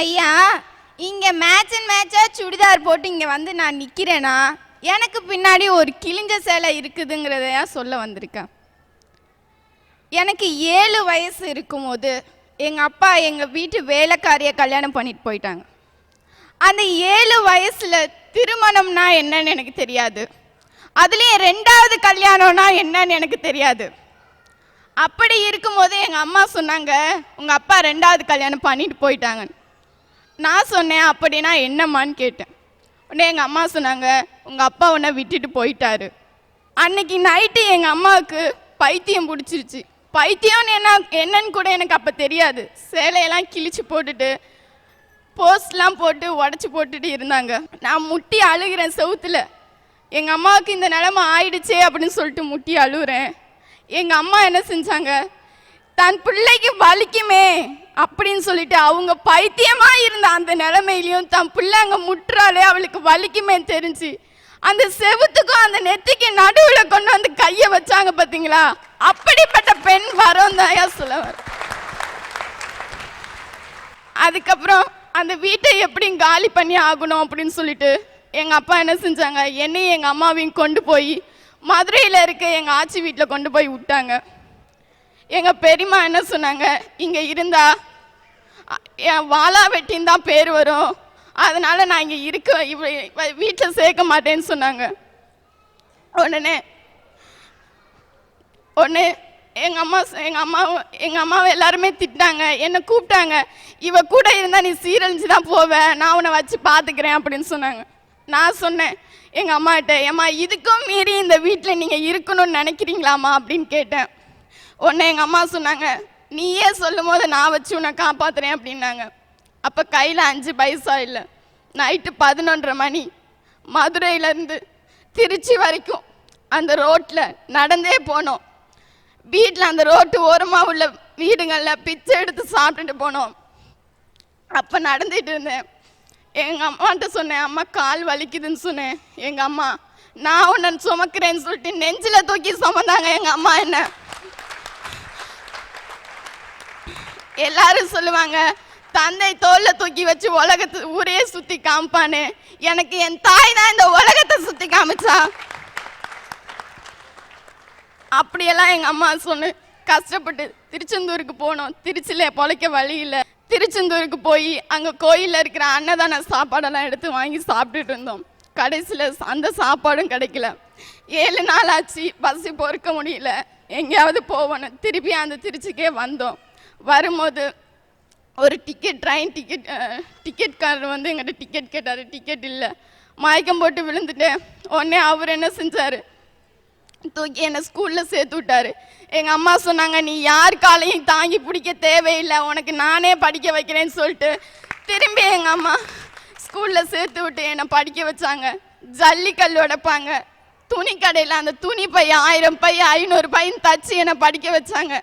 ஐயா இங்கே match and மேட்சாக சுடிதார் போட்டு இங்கே வந்து நான் நிற்கிறேனா எனக்கு பின்னாடி ஒரு கிழிஞ்ச சேலை இருக்குதுங்கிறதையா சொல்ல வந்திருக்கேன். எனக்கு ஏழு வயசு இருக்கும்போது எங்கள் அப்பா எங்கள் வீட்டு வேலைக்காரியை கல்யாணம் பண்ணிட்டு போயிட்டாங்க. அந்த ஏழு வயசில் திருமணம்னா என்னன்னு எனக்கு தெரியாது. அதுலேயும் ரெண்டாவது கல்யாணம்னா என்னன்னு எனக்கு தெரியாது. அப்படி இருக்கும்போது எங்கள் அம்மா சொன்னாங்க உங்கள் அப்பா ரெண்டாவது கல்யாணம் பண்ணிட்டு போயிட்டாங்க நான் சொன்னேன் அப்படின்னா என்னம்மான்னு கேட்டேன். உடனே எங்கள் அம்மா சொன்னாங்க உங்கள் அப்பா உன்னை விட்டுட்டு போயிட்டாரு. அன்னைக்கு நைட்டு எங்கள் அம்மாவுக்கு பைத்தியம் பிடிச்சிருச்சு. பைத்தியம்னு என்ன என்னன்னு கூட எனக்கு அப்போ தெரியாது. சேலையெல்லாம் கிழிச்சு போட்டுட்டு போஸ்ட்லாம் போட்டு உடச்சி போட்டுட்டு இருந்தாங்க. நான் முட்டி அழுகிறேன் செவுத்தில். எங்கள் அம்மாவுக்கு இந்த நிலமை ஆயிடுச்சே அப்படின்னு சொல்லிட்டு முட்டி அழுகுறேன். எங்கள் அம்மா என்ன செஞ்சாங்க தன் பிள்ளைக்கு வலிக்குமே. அப்படின்னு சொல்லிட்டு அவங்க பைத்தியமா இருந்த அந்த நிலைமையிலையும் தன் பிள்ளை அங்கே முற்றாலே அவளுக்கு வலிக்குமே தெரிஞ்சு அந்த செவுத்துக்கும் அந்த நெத்திக்கு நடுவில் கொண்டு வந்து கையை வச்சாங்க பார்த்தீங்களா அப்படிப்பட்ட பெண் வரோம் தாயா சொல்ல அதுக்கப்புறம் அந்த வீட்டை எப்படி காலி பண்ணி ஆகணும் அப்படின்னு சொல்லிட்டு எங்கள் அப்பா என்ன செஞ்சாங்க? என்னையும் எங்கள் அம்மாவையும் கொண்டு போய் மதுரையில் இருக்க எங்கள் ஆச்சி வீட்டில் கொண்டு போய் விட்டாங்க. எங்கள் பெரியம்மா என்ன சொன்னாங்க? இங்கே இருந்தா என் வாலா வெட்டின்னு தான் பேர் வரும். அதனால நான் இங்கே இருக்க இவ வீட்டில் சேர்க்க மாட்டேன்னு சொன்னாங்க. உடனே ஒன்று எங்கள் அம்மா எங்கள் அம்மாவும் எங்கள் அம்மாவை எல்லாருமே திட்டாங்க. என்னை கூப்பிட்டாங்க. இவ கூட இருந்தால் நீ சீரழிஞ்சு தான் போவேன் நான் உன்னை வச்சு பார்த்துக்கிறேன் அப்படின்னு சொன்னாங்க. நான் சொன்னேன் எங்கள் அம்மாகிட்ட ஏம்மா இதுக்கும் மீறி இந்த வீட்டில் நீங்கள் இருக்கணும்னு நினைக்கிறீங்களாம்மா? அப்படின்னு கேட்டேன். உடனே எங்கள் அம்மா சொன்னாங்க நீயே சொல்லும் போது நான் வச்சு உன்னை காப்பாற்றுறேன் அப்படின்னாங்க. அப்போ கையில் அஞ்சு பைசா இல்லை. நைட்டு பதினொன்றரை மணி. மதுரையிலேருந்து திருச்சி வரைக்கும் அந்த ரோட்டில் நடந்தே போனோம். வீட்டில் அந்த ரோட்டு ஓரமாக உள்ள வீடுங்களில் பிச்சை எடுத்து சாப்பிட்டுட்டு போனோம். அப்போ நடந்துட்டு இருந்தேன். எங்கள் அம்மாட்ட சொன்னேன் அம்மா கால் வலிக்குதுன்னு சொன்னேன். எங்கள் அம்மா நான் உன்னை சுமக்கிறேன்னு சொல்லிட்டு நெஞ்சில் தூக்கி சுமந்தாங்க எங்கள் அம்மா என்ன? எல்லாரும் சொல்லுவாங்க தந்தை தோல்ல தூக்கி வச்சு உலகத்து ஊரே சுத்தி காமிப்பான்னு எனக்கு என் தாய் தான் இந்த உலகத்தை சுத்தி காமிச்சா. அப்படியெல்லாம் எங்க அம்மா சொன்னு கஷ்டப்பட்டு திருச்செந்தூருக்கு போனோம். திருச்சியில் பொழைக்க வழி இல்லை. திருச்செந்தூருக்கு போய் அங்கே கோயிலில் இருக்கிற அன்னதான சாப்பாடெல்லாம் எடுத்து வாங்கி சாப்பிட்டுட்டு இருந்தோம். கடைசியில் அந்த சாப்பாடும் கிடைக்கல. ஏழு நாள் ஆச்சு பசி பொறுக்க முடியல. எங்கேயாவது போகணும். திருப்பி அந்த திருச்சிக்கே வந்தோம். வரும்போது ஒரு டிக்கெட் ட்ரெயின் டிக்கெட் டிக்கெட்காரர் வந்து எங்கிட்ட டிக்கெட் கேட்டார். டிக்கெட் இல்லை. மயக்கம் போட்டு விழுந்துட்டேன். உடனே அவர் என்ன செஞ்சார்? தூக்கி என்னை ஸ்கூலில் சேர்த்து விட்டாரு. எங்கள் அம்மா சொன்னாங்க நீ யார் காலையும் தாங்கி பிடிக்க தேவையில்லை. உனக்கு நானே படிக்க வைக்கிறேன்னு சொல்லிட்டு திரும்பி எங்கள் அம்மா ஸ்கூலில் சேர்த்து விட்டு என்னை படிக்க வச்சாங்க. ஜல்லிக்கல் உடைப்பாங்க. துணி கடையில் அந்த துணி பையன் ஆயிரம் பை ஐநூறு பையன் தச்சு என்னை படிக்க வச்சாங்க.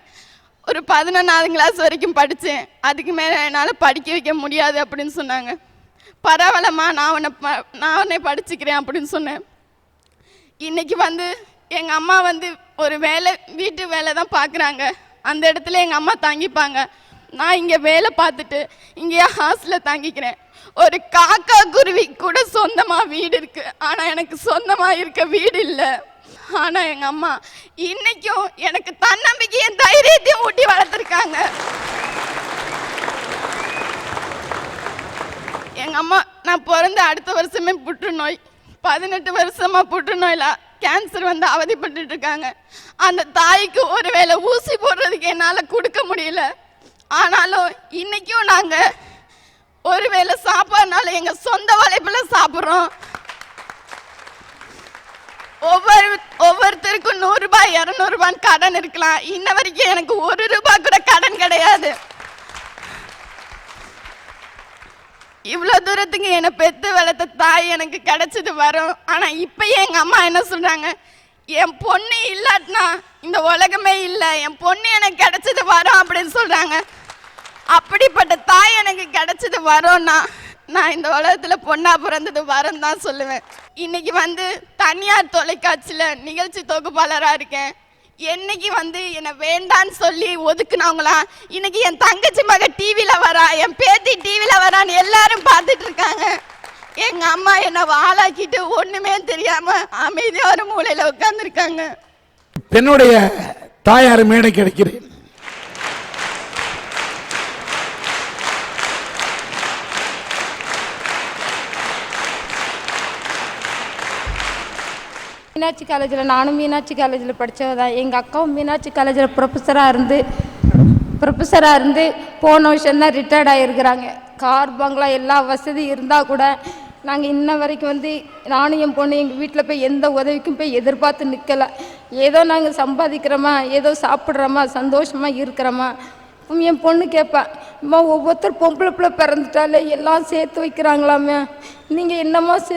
ஒரு பதினொன்றாவது கிளாஸ் வரைக்கும் படித்தேன் அதுக்கு மேலே என்னால் படிக்க வைக்க முடியாது அப்படின்னு சொன்னாங்க. பரவாயில்லம்மா நான் உன்னை ப நான் உன்னை படிச்சுக்கிறேன் அப்படின்னு சொன்னேன். இன்றைக்கி வந்து எங்கள் அம்மா வந்து ஒரு வேலை வீட்டு வேலை தான் பார்க்குறாங்க அந்த இடத்துல எங்கள் அம்மா தங்கிப்பாங்க. நான் இங்கே வேலை பார்த்துட்டு இங்கேயே ஹாஸ்டலில் தங்கிக்கிறேன். ஒரு காக்கா குருவி கூட சொந்தமாக வீடு இருக்குது ஆனால் எனக்கு சொந்தமாக இருக்க வீடு இல்லை. ஆனால் எங்கள் அம்மா இன்னைக்கும் எனக்கு தன்னம்பிக்கையும் தைரியத்தையும் ஊட்டி வளர்த்துருக்காங்க. எங்கள் அம்மா நான் பிறந்த அடுத்த வருஷமே புற்றுநோய். பதினெட்டு வருஷமாக புற்றுநோயில் கேன்சர் வந்து அவதிப்பட்டுட்டு இருக்காங்க. அந்த தாய்க்கு ஒருவேளை ஊசி போடுறதுக்கு என்னால் கொடுக்க முடியல. ஆனாலும் இன்றைக்கும் நாங்கள் ஒருவேளை சாப்பாடுனால எங்கள் சொந்த வளைப்பில் சாப்பிட்றோம். ஒவ்வொரு ஒவ்வொருத்தருக்கும் நூறுரூபா இரநூறுபான்னு கடன் இருக்கலாம். இன்ன வரைக்கும் எனக்கு ஒரு ரூபாய் கூட கடன் கிடையாது. இவ்வளோ தூரத்துக்கு என்னை பெற்று வளர்த்த தாய் எனக்கு கிடைச்சது வரும். ஆனால் இப்போயே எங்கள் அம்மா என்ன சொல்கிறாங்க என் பொண்ணு இல்லாட்டினா இந்த உலகமே இல்லை. என் பொண்ணு எனக்கு கிடைச்சது வரும் அப்படின்னு சொல்கிறாங்க அப்படிப்பட்ட தாய் எனக்கு கிடைச்சது வரும்னா நான் இந்த உலகத்தில் பொண்ணா பிறந்தது வரம் தான் சொல்லுவேன். இன்னைக்கு வந்து தனியார் தொலைக்காட்சியில் நிகழ்ச்சி தொகுப்பாளராக இருக்கேன். என்னைக்கு வந்து என்னை வேண்டான்னு சொல்லி ஒதுக்குனவங்களாம் இன்னைக்கு என் தங்கச்சி மக டிவியில் வரா என் பேத்தி டிவியில் வரான்னு எல்லாரும் பார்த்துட்டு இருக்காங்க. எங்கள் அம்மா என்னை வாழாக்கிட்டு ஒன்றுமே தெரியாமல் அமைதியாக ஒரு மூலையில் உட்காந்துருக்காங்க பெண்ணுடைய தாயார் மேடை கிடைக்கிறேன் மீனாட்சி காலேஜில் நானும் மீனாட்சி காலேஜில் படித்தவ தான் எங்கள் அக்காவும் மீனாட்சி காலேஜில் ப்ரொஃபஸராக இருந்து ப்ரொஃபஸராக இருந்து போன வருஷம் தான் ரிட்டையர்ட் ஆகிருக்கிறாங்க கார் பங்களா எல்லா வசதி இருந்தால் கூட நாங்கள் இன்ன வரைக்கும் வந்து நானும் என் பொண்ணு எங்கள் வீட்டில் போய் எந்த உதவிக்கும் போய் எதிர்பார்த்து நிற்கலை ஏதோ நாங்கள் சம்பாதிக்கிறோமா ஏதோ சாப்பிட்றோமா சந்தோஷமாக இருக்கிறோமா என் பொண்ணு கேட்பேன் அம்மா ஒவ்வொருத்தர் பொம்பளை பிள்ளை பிறந்துட்டாலே எல்லாம் சேர்த்து வைக்கிறாங்களாமே நீங்கள் என்னம்மா செ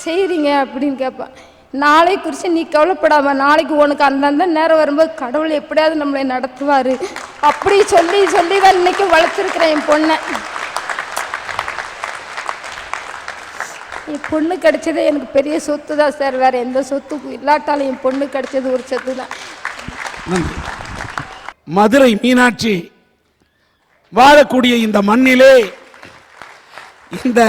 செய்கிறீங்க அப்படின்னு கேட்பேன் நாளை குறித்து நீ கவலைப்படாம நாளைக்கு உனக்கு அந்தந்த நேரம் வரும்போது கடவுள் எப்படியாவது நம்மளை நடத்துவார். அப்படி சொல்லி சொல்லி தான் இன்னைக்கு வளர்த்துருக்குறேன் என் பொண்ணை. என் பொண்ணு கிடைச்சதே எனக்கு பெரிய சொத்து தான் சார். வேறு எந்த சொத்துக்கும் இல்லாட்டாலும் என் பொண்ணு கிடைச்சது ஒரு சொத்து தான். மதுரை மீனாட்சி வாழக்கூடிய இந்த மண்ணிலே இந்த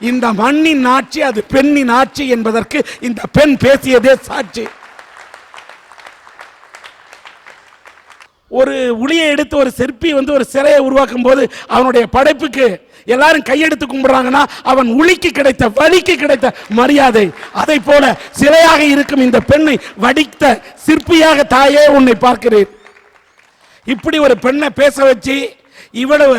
இந்த மண்ணின் ஆட்சி அது பெண்ணின் ஆட்சி என்பதற்கு இந்த பெண் பேசியதே சாட்சி. ஒரு உளியை எடுத்து ஒரு சிற்பி வந்து ஒரு சிலையை உருவாக்கும் போது அவனுடைய படைப்புக்கு எல்லாரும் கையெடுத்து கும்பிடுறாங்கன்னா அவன் உளிக்கு கிடைத்த வலிக்கு கிடைத்த மரியாதை. அதை போல சிலையாக இருக்கும் இந்த பெண்ணை வடித்த சிற்பியாக தாயே உன்னை பார்க்கிறேன். இப்படி ஒரு பெண்ணை பேச வச்சு இவ்வளவு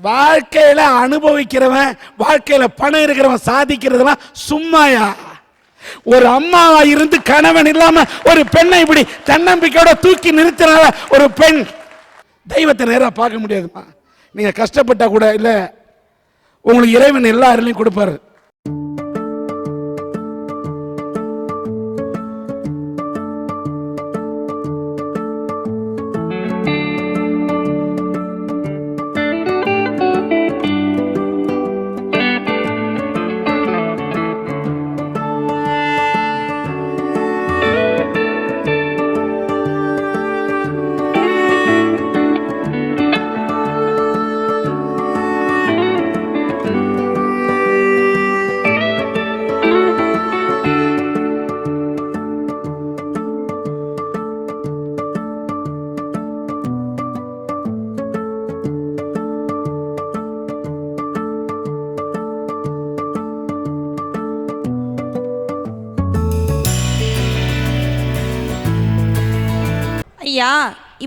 வாழ்க்கையில் அனுபவிக்கிறவன் வாழ்க்கையில் பணம் இருக்கிறவன் சாதிக்கிறதுலாம் சும்மாயா? ஒரு அம்மாவா இருந்து கணவன் இல்லாம ஒரு பெண்ணை இப்படி தன்னம்பிக்கையோட தூக்கி நிறுத்தினால ஒரு பெண். தெய்வத்தை நேரா பார்க்க முடியாதுமா? நீங்க கஷ்டப்பட்டா கூட இல்ல உங்களுக்கு இறைவன் எல்லா அருளையும் கொடுப்பாரு.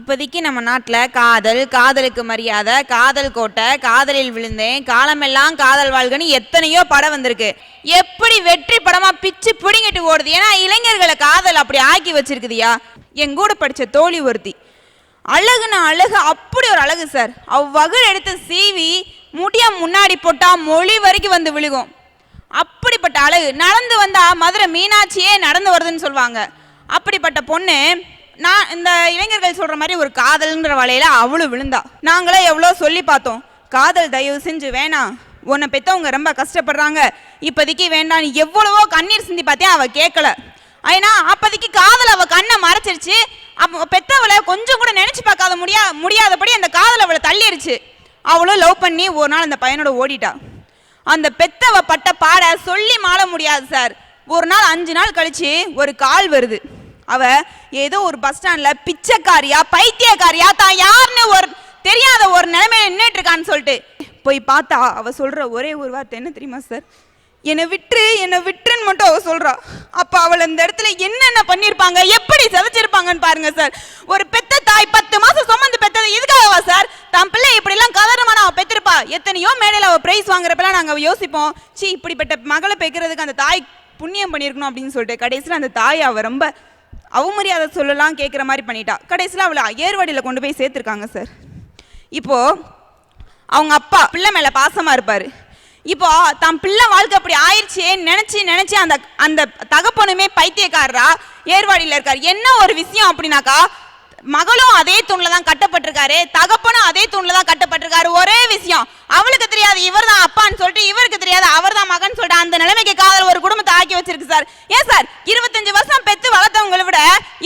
இப்போதைக்கு நம்ம நாட்டில் காதல் காதலுக்கு மரியாதை காதல் கோட்டை காதலில் விழுந்தேன் காலமெல்லாம் காதல் வாழ்கன்னு எத்தனையோ படம் வந்திருக்கு. எப்படி வெற்றி படமா பிச்சு பிடிங்கிட்டு ஓடுது? ஏன்னா இளைஞர்களை காதல் அப்படி ஆக்கி வச்சிருக்குதுயா? என் கூட படித்த தோழி ஒருத்தி. அழகுனா அழகு அப்படி ஒரு அழகு சார். அவ்வகல் எடுத்து சீவி முடியா முன்னாடி போட்டால் மொழி வரைக்கும் வந்து விழுகும். அப்படிப்பட்ட அழகு. நடந்து வந்தால் மதுரை மீனாட்சியே நடந்து வருதுன்னு சொல்லுவாங்க அப்படிப்பட்ட பொண்ணு நான் இந்த இளைஞர்கள் சொல்ற மாதிரி ஒரு காதல்ன்ற வலையில அவளும் விழுந்தா. நாங்களே எவ்வளோ சொல்லி பார்த்தோம். காதல் தயவு செஞ்சு வேணாம் உன்னை பெத்தவங்க ரொம்ப கஷ்டப்படுறாங்க. இப்போதைக்கு வேண்டாம். எவ்வளவோ கண்ணீர் சிந்தி பார்த்தே அவ கேட்கல. ஏன்னா அப்போதைக்கு காதல் அவ கண்ணை மறைச்சிருச்சு. அப்போ பெத்தவளை கொஞ்சம் கூட நினைச்சு பார்க்காத முடியா முடியாதபடி அந்த காதல் அவளை தள்ளிருச்சு. அவளும் லவ் பண்ணி ஒரு நாள் அந்த பையனோட ஓடிட்டா. அந்த பெத்தவ பட்ட பாட சொல்லி மாள முடியாது சார். ஒரு நாள் அஞ்சு நாள் கழிச்சு ஒரு கால் வருது. அவ ஏதோ ஒரு பஸ் ஸ்டாண்ட்ல பிச்சைக்காரியா பைத்தியக்காரியா தான் யாருன்னு ஒரு தெரியாத ஒரு நிலைமையில நின்றுட்டு இருக்கான்னு சொல்லிட்டு போய் பார்த்தா அவ சொல்ற ஒரே ஒரு வார்த்தை என்ன தெரியுமா சார் என்னை விட்டுரு என்னை விட்டுருன்னு மட்டும் அவ சொல்றா. அப்ப அவள் அந்த இடத்துல என்னென்ன பண்ணிருப்பாங்க எப்படி சிதைச்சிருப்பாங்கன்னு பாருங்க சார் ஒரு பெத்த தாய் பத்து மாசம் சுமந்து பெத்தது இதுக்காகவா சார் தன் பிள்ளை இப்படி எல்லாம் கதறமான அவ பெத்திருப்பா? எத்தனையோ மேடையில அவ பிரைஸ் வாங்குறப்பெல்லாம் நாங்க யோசிப்போம். சி இப்படிப்பட்ட மகளை பெக்கிறதுக்கு அந்த தாய் புண்ணியம் பண்ணியிருக்கணும் அப்படின்னு சொல்லிட்டு கடைசியில் அந்த தாய் அவ ரொம்ப அவமரியாதை சொல்லலாம் கேட்குற மாதிரி பண்ணிட்டா. கடைசியில் அவளை ஏர்வாடியில் கொண்டு போய் சேர்த்துருக்காங்க சார் இப்போ அவங்க அப்பா பிள்ளை மேலே பாசமாக இருப்பார். இப்போ தன் பிள்ளை வாழ்க்கை அப்படி ஆயிடுச்சே நினச்சி நினச்சி அந்த அந்த தகப்பனுமே பைத்தியக்காரரா ஏர்வாடியில் இருக்கார். என்ன ஒரு விஷயம் அப்படின்னாக்கா மகளும் அதே தூண்ல தான் கட்டப்பட்டிருக்காரு தகப்பனும் அதே தூண்ல தான் கட்டப்பட்டிருக்காரு. ஒரே விஷயம் அவளுக்கு தெரியாது இவர் தான் அப்பான்னு சொல்லிட்டு இவருக்கு தெரியாது அவர் தான் மகன் சொல்லிட்டு அந்த நிலைமைக்கு காதல் ஒரு குடும்பத்தை ஆக்கி வச்சிருக்கு சார். ஏன் சார்? இருபத்தஞ்சு வருஷம் பெத்து வளர்த்தவங்களை விட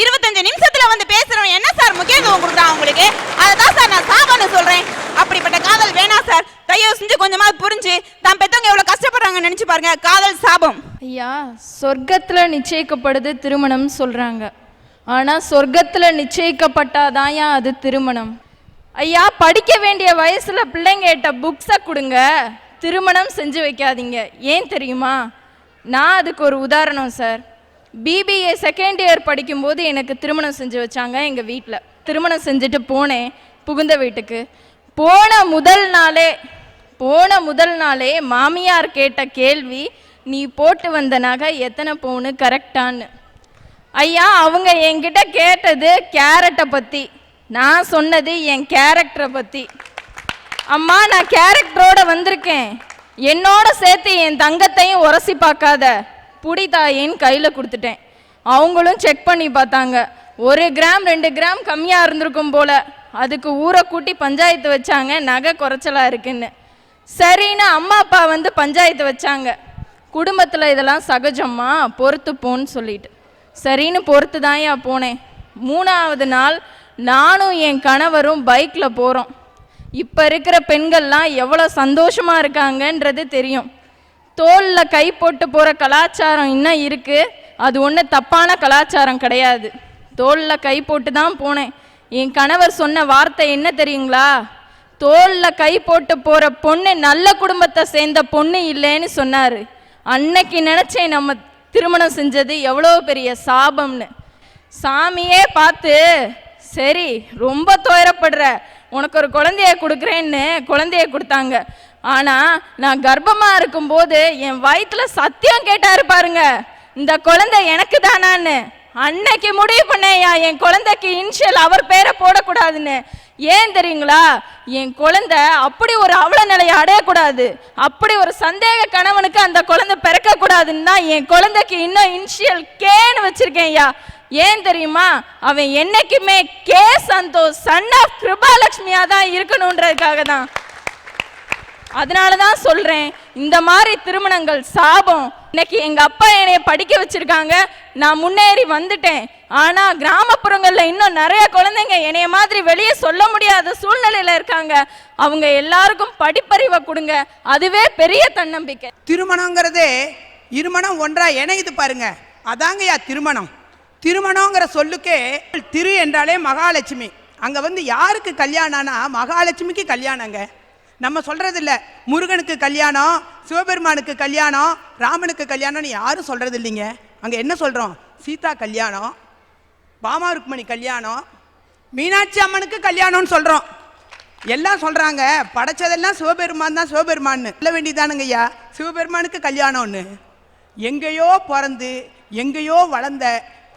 இருபத்தஞ்சு நிமிஷத்துல வந்து பேசுறவங்க என்ன சார் முக்கியத்துவம் கொடுத்தான் உங்களுக்கு அதை தான் சார் நான் சாபம்னு சொல்றேன். அப்படிப்பட்ட காதல் வேணாம் சார். தயவு செஞ்சு கொஞ்சமாவது புரிஞ்சு தான் பெத்தவங்க எவ்வளவு கஷ்டப்படுறாங்கன்னு நினைச்சு பாருங்க. காதல் சாபம். ஐயா சொர்க்கத்துல நிச்சயிக்கப்படுது திருமணம் சொல்றாங்க. ஆனால் சொர்க்கத்தில் நிச்சயிக்கப்பட்டாதாயா அது திருமணம்? ஐயா படிக்க வேண்டிய வயசில் பிள்ளைங்கிட்ட புக்ஸை கொடுங்க. திருமணம் செஞ்சு வைக்காதீங்க. ஏன் தெரியுமா? நான் அதுக்கு ஒரு உதாரணம் சார் பிபிஏ செகண்ட் இயர் படிக்கும்போது எனக்கு திருமணம் செஞ்சு வச்சாங்க எங்கள் வீட்டில் திருமணம் செஞ்சுட்டு போனேன் புகுந்த வீட்டுக்கு. போன முதல் நாளே போன முதல் நாளே மாமியார் கேட்ட கேள்வி நீ போட்டு வந்த நகை எத்தனை பவுனு? கரெக்டான்னு ஐயா அவங்க என்கிட்ட கேட்டது கேரட்டை பற்றி நான் சொன்னது என் கேரக்டரை பற்றி அம்மா நான் கேரக்டரோட வந்திருக்கேன். என்னோட சேர்த்து என் தங்கத்தையும் உரசி பார்க்காத புடி தாயின்னு கையில் கொடுத்துட்டேன். அவங்களும் செக் பண்ணி பார்த்தாங்க. ஒரு கிராம் ரெண்டு கிராம் கம்மியாக இருந்திருக்கும் போல. அதுக்கு ஊரை கூட்டி பஞ்சாயத்து வச்சாங்க. நகை குறைச்சலாக இருக்குன்னு. சரின்னு அம்மா அப்பா வந்து பஞ்சாயத்து வச்சாங்க. குடும்பத்தில் இதெல்லாம் சகஜம்மா பொறுத்து போன்னு சொல்லிட்டு. சரின்னு பொறுத்து தான்யா போனேன். மூணாவது நாள் நானும் என் கணவரும் பைக்கில் போகிறோம் இப்போ இருக்கிற பெண்கள்லாம் எவ்வளோ சந்தோஷமாக இருக்காங்கன்றது தெரியும். தோலில் கை போட்டு போகிற கலாச்சாரம் இன்னும் இருக்குது அது ஒன்றும் தப்பான கலாச்சாரம் கிடையாது. தோலில் கை போட்டு தான் போனேன். என் கணவர் சொன்ன வார்த்தை என்ன தெரியுங்களா? தோலில் கை போட்டு போகிற பொண்ணு நல்ல குடும்பத்தை சேர்ந்த பொண்ணு இல்லைன்னு சொன்னார். அன்னைக்கு நினச்சேன் நம்ம திருமணம் செஞ்சது எவ்வளோ பெரிய சாபம்னு. சாமியே பார்த்து சரி ரொம்ப துயரப்படுற. உனக்கு ஒரு குழந்தைய கொடுக்குறேன்னு குழந்தைய கொடுத்தாங்க. ஆனால் நான் கர்ப்பமாக இருக்கும்போது என் வயிற்றுல சத்தியம் கேட்டாரு பாருங்க. இந்த குழந்தை எனக்கு தானான்னு. அன்னைக்கு முடிவு பண்ணேயா என் குழந்தைக்கு இன்ஷியல் அவர் பேரை போடக்கூடாதுன்னு. ஏன் தெரியுங்களா? என் குழந்தை அப்படி ஒரு அவல நிலையை அடையக்கூடாது. அப்படி ஒரு சந்தேக கணவனுக்கு அந்த குழந்தை பிறக்கக்கூடாதுன்னு தான் என் குழந்தைக்கு இன்னும் இன்ஷியல் கேன்னு வச்சிருக்கேன் ஐயா. ஏன் தெரியுமா? அவன் என்னைக்குமே கே சந்தோஷ் சன் ஆஃப் கிருபாலட்சுமியா தான் இருக்கணுன்றதுக்காக தான். அதனால தான் சொல்றேன் இந்த மாதிரி திருமணங்கள் சாபம். இன்னைக்கு எங்க அப்பா என்னைய படிக்க வச்சிருக்காங்க. நான் முன்னேறி வந்துட்டேன். ஆனால் கிராமப்புறங்களில் இன்னும் நிறைய குழந்தைங்க என்னைய மாதிரி வெளியே சொல்ல முடியாத சூழ்நிலையில் இருக்காங்க. அவங்க எல்லாருக்கும் படிப்பறிவை கொடுங்க. அதுவே பெரிய தன்னம்பிக்கை. திருமணங்கிறதே இருமணம் ஒன்றா இணையுது பாருங்க. அதாங்கய்யா திருமணம். திருமணங்கிற சொல்லுக்கே திரு என்றாலே மகாலட்சுமி. அங்கே வந்து யாருக்கு கல்யாணம்னா மகாலட்சுமிக்கு கல்யாணங்க. நம்ம சொல்கிறதில்ல முருகனுக்கு கல்யாணம் சிவபெருமானுக்கு கல்யாணம் ராமனுக்கு கல்யாணம்னு யாரும் சொல்கிறது இல்லைங்க அங்கே என்ன சொல்கிறோம் சீதா கல்யாணம் பாமா ருக்மணி கல்யாணம். மீனாட்சி அம்மனுக்கு கல்யாணம்னு சொல்கிறோம் எல்லாம் சொல்கிறாங்க படைச்சதெல்லாம் சிவபெருமான் தான் சிவபெருமான்னு. சொல்ல வேண்டியதானுங்க ஐயா. சிவபெருமானுக்கு கல்யாணம்னு. எங்கேயோ பிறந்து எங்கேயோ வளர்ந்த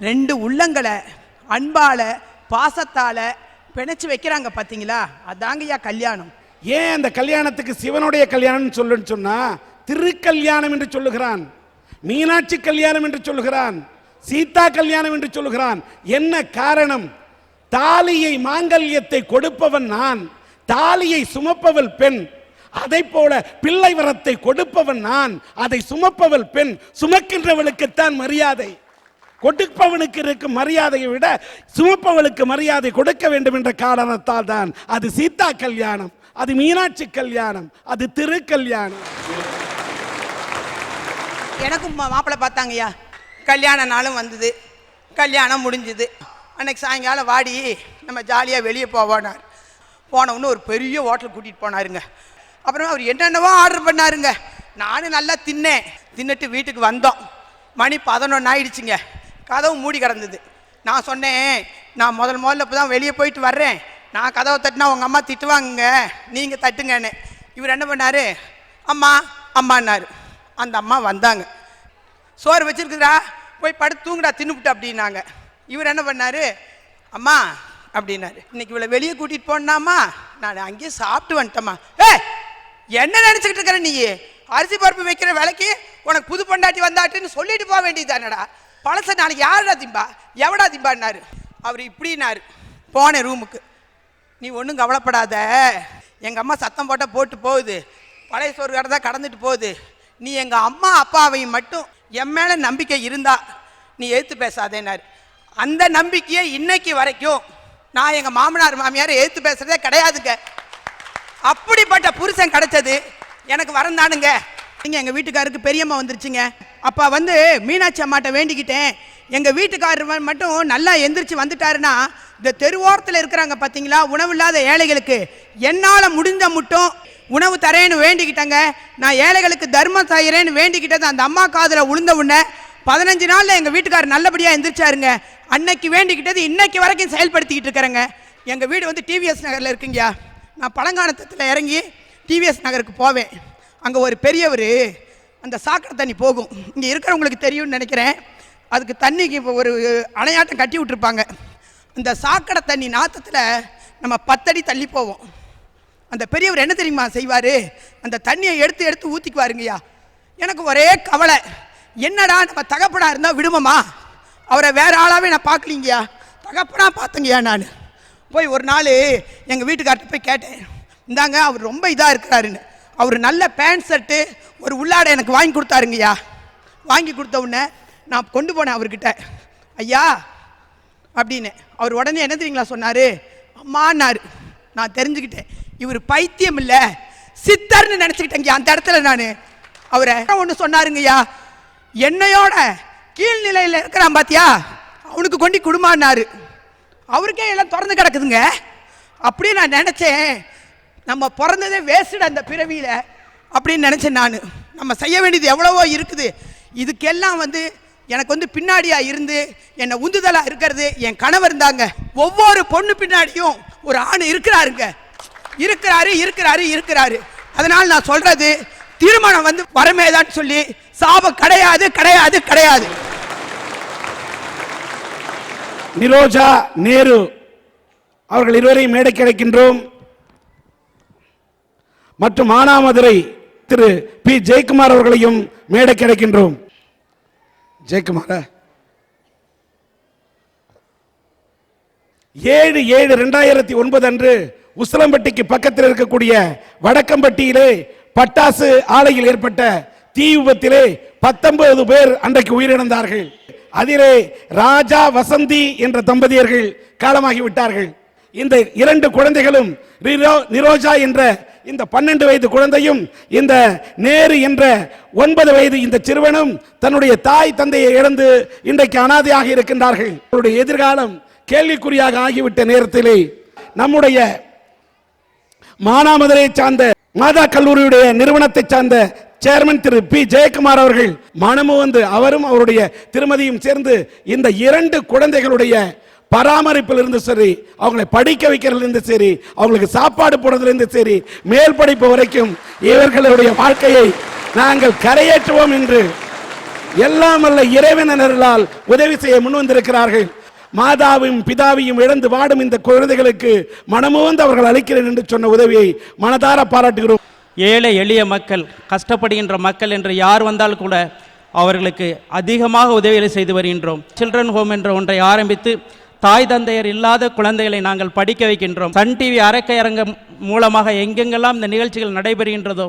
ரெண்டு உள்ளங்களை அன்பால் பாசத்தால் பிணைச்சு வைக்கிறாங்க பார்த்தீங்களா அதாங்கய்யா கல்யாணம். ஏன் அந்த கல்யாணத்துக்கு சிவனுடைய கல்யாணம்னு சொல்லுன்னு சொன்னா திருக்கல்யாணம் என்று சொல்லுகிறான். மீனாட்சி கல்யாணம் என்று சொல்லுகிறான். சீதா கல்யாணம் என்று சொல்லுகிறான். என்ன காரணம்? தாலியை மாங்கல்யத்தை கொடுப்பவன் நான். தாலியை சுமப்பவள் பெண். அதை போல பிள்ளை வரத்தை கொடுப்பவன் நான். அதை சுமப்பவள் பெண். சுமக்கின்றவளுக்குத்தான் மரியாதை. கொடுப்பவனுக்கு இருக்கும் மரியாதையை விட சுமப்பவளுக்கு மரியாதை கொடுக்க வேண்டும் என்ற காரணத்தால் தான் அது சீதா கல்யாணம் அது மீனாட்சி கல்யாணம் அது திருக்கல்யாணம் எனக்கும் மா- மாப்பிள்ளை பார்த்தாங்கய்யா. கல்யாண நாளும் வந்தது. கல்யாணம் முடிஞ்சுது. அன்றைக்கி சாயங்காலம் வாடி நம்ம ஜாலியாக வெளியே போவோனார். போனவுன்னு ஒரு பெரிய ஹோட்டல் கூட்டிகிட்டு போனாருங்க. அப்புறம் அவர் என்னென்னவோ ஆர்டர் பண்ணாருங்க. நானும் நல்லா தின்னேன். தின்னுட்டு வீட்டுக்கு வந்தோம். மணி பதினொன்று ஆயிடுச்சுங்க. கதவு மூடி கிடந்தது. நான் சொன்னேன் நான் முதல் முதல்ல இப்போ தான் வெளியே போயிட்டு வர்றேன். நான் கதவை தட்டினா உங்கள் அம்மா திட்டுவாங்க நீங்கள் தட்டுங்கன்னு. இவர் என்ன பண்ணார்? அம்மா அம்மான்னாரு. அந்த அம்மா வந்தாங்க. சோறு வச்சிருக்குதுடா போய் படுத்து தூங்குடா தின்னுபிட்டு அப்படின்னாங்க. இவர் என்ன பண்ணாரு? அம்மா அப்படின்னாரு. இன்னைக்கு இவளை வெளியே கூட்டிகிட்டு போனாமா? நான் அங்கேயே சாப்பிட்டு வந்துட்டேம்மா. ஏ என்ன நினச்சிக்கிட்டு இருக்கிற நீ? அரிசி பருப்பு வைக்கிற விலைக்கு உனக்கு புது பொண்டாட்டி வந்தாட்டுன்னு சொல்லிட்டு போக வேண்டியதானடா பழச நாளைக்கு யாருடா திம்பா? எவடா திம்பான்னாரு. அவர் இப்படின்னாரு போனேன் ரூமுக்கு. நீ ஒன்றும் கவலைப்படாத. எங்கள் அம்மா சத்தம் போட்டால் போட்டு போகுது. பழைய சோறு கடை தான் கடந்துட்டு போகுது. நீ எங்கள் அம்மா அப்பாவையும் மட்டும் என் மேலே நம்பிக்கை இருந்தா நீ ஏற்று பேசாதேனார் அந்த நம்பிக்கையை இன்னைக்கு வரைக்கும் நான் எங்கள் மாமனார் மாமியார் ஏற்று பேசுறதே கிடையாதுங்க. அப்படிப்பட்ட புருஷன் கிடைச்சது எனக்கு வரந்தானுங்க. நீங்கள் எங்கள் வீட்டுக்காருக்கு பெரியம்மா வந்துருச்சுங்க. அப்போ வந்து மீனாட்சி அம்மாட்ட வேண்டிக்கிட்டேன். எங்கள் வீட்டுக்காரர் மட்டும் நல்லா எந்திரிச்சு வந்துட்டாருன்னா இந்த தெருவோரத்தில் இருக்கிறாங்க பார்த்தீங்களா உணவில்லாத ஏழைகளுக்கு என்னால் முடிஞ்ச மட்டும் உணவு தரேன்னு வேண்டிக்கிட்டேங்க. நான் ஏழைகளுக்கு தர்மம் செய்கிறேன்னு வேண்டிக்கிட்டது அந்த அம்மா காதில் உளுந்த உடனே பதினஞ்சு நாளில் எங்கள் வீட்டுக்காரர் நல்லபடியாக எந்திரிச்சாருங்க. அன்னைக்கு வேண்டிக்கிட்டது இன்னைக்கு வரைக்கும் செயல்படுத்திக்கிட்டு இருக்கிறேங்க. எங்கள் வீடு வந்து டிவிஎஸ் நகரில் இருக்குங்கய்யா. நான் பழங்காலத்தில் இறங்கி டிவிஎஸ் நகருக்கு போவேன். அங்கே ஒரு பெரியவர் அந்த சாக்கடை தண்ணி போகும். இங்கே இருக்கிறவங்களுக்கு தெரியும்னு நினைக்கிறேன். அதுக்கு தண்ணிக்கு இப்போ ஒரு அணையாட்டம் கட்டி விட்டுருப்பாங்க. அந்த சாக்கடை தண்ணி நாற்றத்தில் நம்ம பத்தடி தள்ளி போவோம். அந்த பெரியவர் என்ன தெரியுமா செய்வார்? அந்த தண்ணியை எடுத்து எடுத்து ஊற்றிக்குவாருங்கய்யா எனக்கு ஒரே கவலை. என்னடா நம்ம தகப்பனா இருந்தால் விடுவோமா? அவரை வேற ஆளாகவே நான் பார்க்கலீங்கய்யா. தகப்பனா பார்த்தேங்கய்யா நான். போய் ஒரு நாள் எங்கள் வீட்டுக்கார்ட்ட போய் கேட்டேன். இந்தாங்க அவர் ரொம்ப இதாக இருக்கிறாருன்னு. அவர் நல்ல பேண்ட் ஷர்ட்டு ஒரு உள்ளாடை எனக்கு வாங்கி கொடுத்தாருங்கய்யா. வாங்கி கொடுத்த உடனே நான் கொண்டு போனேன் அவர்கிட்ட. ஐயா அப்படின்னு. அவர் உடனே என்ன தெரியுங்களா சொன்னார்? அம்மான்னாரு. நான் தெரிஞ்சுக்கிட்டேன். இவர் பைத்தியம் இல்லை. சித்தர்னு நினச்சிக்கிட்டேங்க அந்த இடத்துல நான். அவரை ஒன்று சொன்னாருங்கய்யா? என்னையோட கீழ்நிலையில் இருக்கிறான் பாத்தியா? அவனுக்கு கொண்டு குடும்பம்னாரு அவருக்கே எல்லாம் திறந்து கிடக்குதுங்க. அப்படியே நான் நினச்சேன் நம்ம பிறந்ததே வேஸ்டு அந்த பிறவியில் அப்படின்னு நினச்சேன் நான். நம்ம செய்ய வேண்டியது எவ்வளவோ இருக்குது. இதுக்கெல்லாம் வந்து எனக்கு வந்து பின்னாடியாக இருந்து என்னை உந்துதலாக இருக்கிறது என் கணவர் இருந்தாங்க ஒவ்வொரு பொண்ணு பின்னாடியும் ஒரு ஆண் இருக்கிறாருங்க. இருக்கிறாரு இருக்கிறாரு இருக்கிறாரு. அதனால் நான் சொல்றது திருமணம் வந்து வரமேதான் சொல்லி சாபம் கிடையாது கிடையாது கிடையாது. நிரோஜா நேரு அவர்கள் இருவரையும் மேடை கிடைக்கின்றோம் மற்றும் மானாமதுரை திரு பி. ஜெயக்குமார் அவர்களையும் மேடை கிடைக்கின்றோம் ஜெயக்குமாரா? ஏழு ஏழு ரெண்டாயிரத்தி ஒன்பது அன்று உசிலம்பட்டிக்கு பக்கத்தில் இருக்கக்கூடிய வடக்கம்பட்டியிலே பட்டாசு ஆலையில் ஏற்பட்ட தீ விபத்திலே பத்தொன்பது பேர் அன்றைக்கு உயிரிழந்தார்கள். அதிலே ராஜா வசந்தி என்ற தம்பதியர்கள் காலமாகி விட்டார்கள் இந்த இரண்டு குழந்தைகளும் நிரோ- நிரோஜா என்ற இந்த பன்னெண்டு வயது குழந்தையும் இந்த நேரு என்ற ஒன்பது வயது இந்த சிறுவனும் தன்னுடைய தாய் தந்தையை இழந்து இன்றைக்கு அனாதையாக இருக்கின்றார்கள். அவருடைய எதிர்காலம் கேள்விக்குறியாக ஆகிவிட்ட நேரத்திலே நம்முடைய மானாமதுரையை சார்ந்த மாதா கல்லூரியுடைய நிறுவனத்தை சார்ந்த சேர்மன் திரு பி. ஜெயக்குமார் அவர்கள் மனமு வந்து அவரும் அவருடைய திருமதியும் சேர்ந்து இந்த இரண்டு குழந்தைகளுடைய பராமரிப்பில் இருந்து சரி அவங்களை படிக்க வைக்கிறதுலேருந்து சரி அவங்களுக்கு சாப்பாடு போடுறதுலேருந்து சரி மேல் படிப்பு வரைக்கும் இவர்களுடைய வாழ்க்கையை நாங்கள் கரையேற்றுவோம் என்று எல்லாம் அல்ல இறைவனர்களால் உதவி செய்ய முன்வந்திருக்கிறார்கள் மாதாவையும் பிதாவையும் இழந்து வாடும் இந்த குழந்தைகளுக்கு மனமுவந்து அவர்கள் அளிக்கிறேன் என்று சொன்ன உதவியை மனதார பாராட்டுகிறோம். ஏழை எளிய மக்கள் கஷ்டப்படுகின்ற மக்கள் என்று யார் வந்தால் கூட அவர்களுக்கு அதிகமாக உதவிகளை செய்து வருகின்றோம். சில்ட்ரன் ஹோம் என்ற ஒன்றை ஆரம்பித்து தாய் தந்தையர் இல்லாத குழந்தைகளை நாங்கள் படிக்க வைக்கின்றோம். சன் டிவி அரங்கம் மூலமாக எங்கெங்கெல்லாம் இந்த நிகழ்ச்சிகள் நடைபெறுகின்றதோ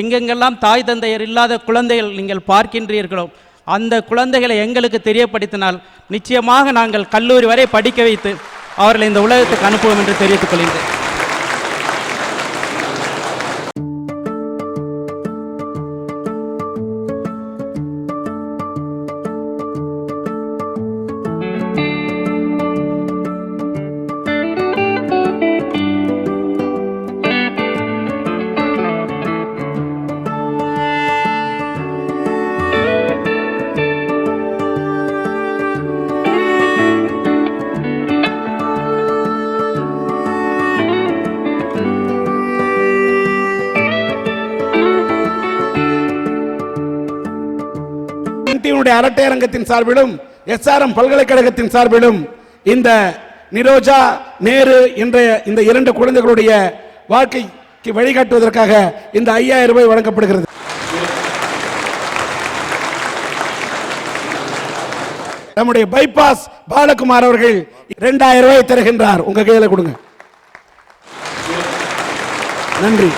எங்கெங்கெல்லாம் தாய் தந்தையர் இல்லாத குழந்தைகள் நீங்கள் பார்க்கின்றீர்களோ அந்த குழந்தைகளை எங்களுக்கு தெரியப்படுத்தினால் நிச்சயமாக நாங்கள் கல்லூரி வரை படிக்க வைத்து அவர்களை இந்த உலகத்துக்கு அனுப்புவோம் என்று தெரிவித்துக் கொள்கின்றேன். டிவியினுடைய அரட்டையரங்கத்தின் சார்பிலும் எஸ்ஆர்எம் பல்கலைக்கழகத்தின் சார்பிலும் இந்த நிரோஜா நேரு என்ற இந்த இரண்டு குழந்தைகளுடைய வாழ்க்கைக்கு வழிகாட்டுவதற்காக இந்த ஐயாயிரம் ரூபாய் வழங்கப்படுகிறது. நம்முடைய பைபாஸ் பாலகுமார் அவர்கள் இரண்டாயிரம் ரூபாய் தருகின்றார். உங்க கையில கொடுங்க. நன்றி.